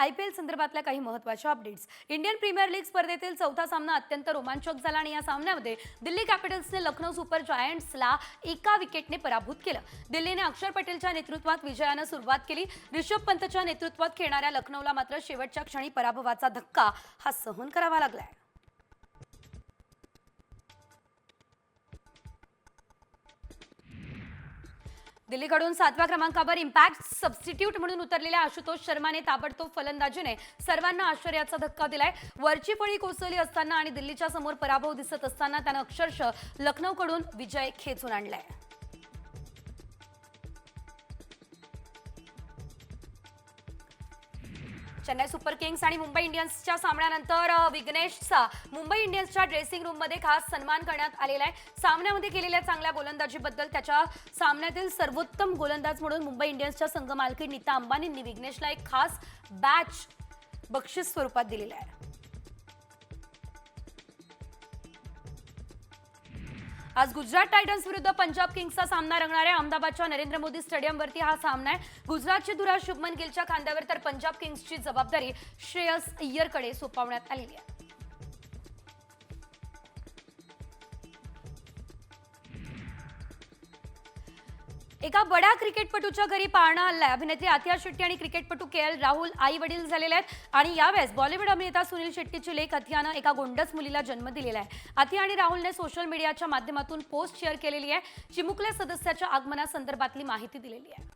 I P L संदर्भातल्या काही महत्त्वाच्या अपडेट्स. इंडियन प्रीमियर लीग स्पर्धेतील चौथा सामना अत्यंत रोमांचक झाला आणि या सामन्यामध्ये दिल्ली कॅपिटल्सने लखनौ सुपर जायंट्सला एका विकेटने पराभूत केलं. दिल्लीने अक्षर पटेलच्या नेतृत्वात विजयानं सुरुवात केली. रिषभ पंतच्या नेतृत्वात खेळणाऱ्या लखनौला मात्र शेवटच्या क्षणी पराभवाचा धक्का हा सहन करावा लागलाय. दिल्लीकडून सातव्या क्रमांकावर इम्पॅक्ट सबस्टिट्यूट म्हणून उतरलेल्या आशुतोष शर्माने ताबडतोब फलंदाजीने सर्वांना आश्चर्याचा धक्का दिलाय. वरची फळी कोसळली असताना आणि दिल्लीच्या समोर पराभव दिसत असताना त्यानं अक्षरशः लखनौकडून विजय खेचून आणलाय. चेन्नई सुपर किंग्स आणि मुंबई इंडियन्सच्या सामन्यानंतर विघ्नेशचा मुंबई इंडियन्सच्या ड्रेसिंग रूममध्ये खास सन्मान करण्यात आलेला आहे. सामन्यामध्ये केलेल्या चांगल्या गोलंदाजीबद्दल त्याच्या सामन्यातील सर्वोत्तम गोलंदाज म्हणून मुंबई इंडियन्सच्या संघ मालकी नीता अंबानींनी विघ्नेशला एक खास बॅच बक्षीस स्वरूपात दिलेला आहे. आज गुजरात टायटन्स विरुद्ध पंजाब किंग्सचा सामना रंगणाऱ्या अहमदाबादच्या नरेंद्र मोदी स्टेडियमवरती हा सामना आहे. गुजरातची धुरा शुभमन गिलच्या खांद्यावर तर पंजाब किंग्सची जबाबदारी श्रेयस अय्यरकडे सोपवण्यात आलेली आहे. एका बड्या क्रिकेटपटूच्या घरी पाळणा आलाय अभिनेत्री आथिया शेट्टी आणि क्रिकेटपटू के एल राहुल आई वडील झालेले आहेत. आणि यावेळेस बॉलिवूड अभिनेता सुनील शेट्टीची लेख अथियानं एका गोंडस मुलीला जन्म दिलेला आहे. अथिया आणि राहुलने सोशल मीडियाच्या माध्यमातून पोस्ट शेअर केलेली आहे. चिमुकल्या सदस्याच्या आगमनासंदर्भातली माहिती दिलेली आहे.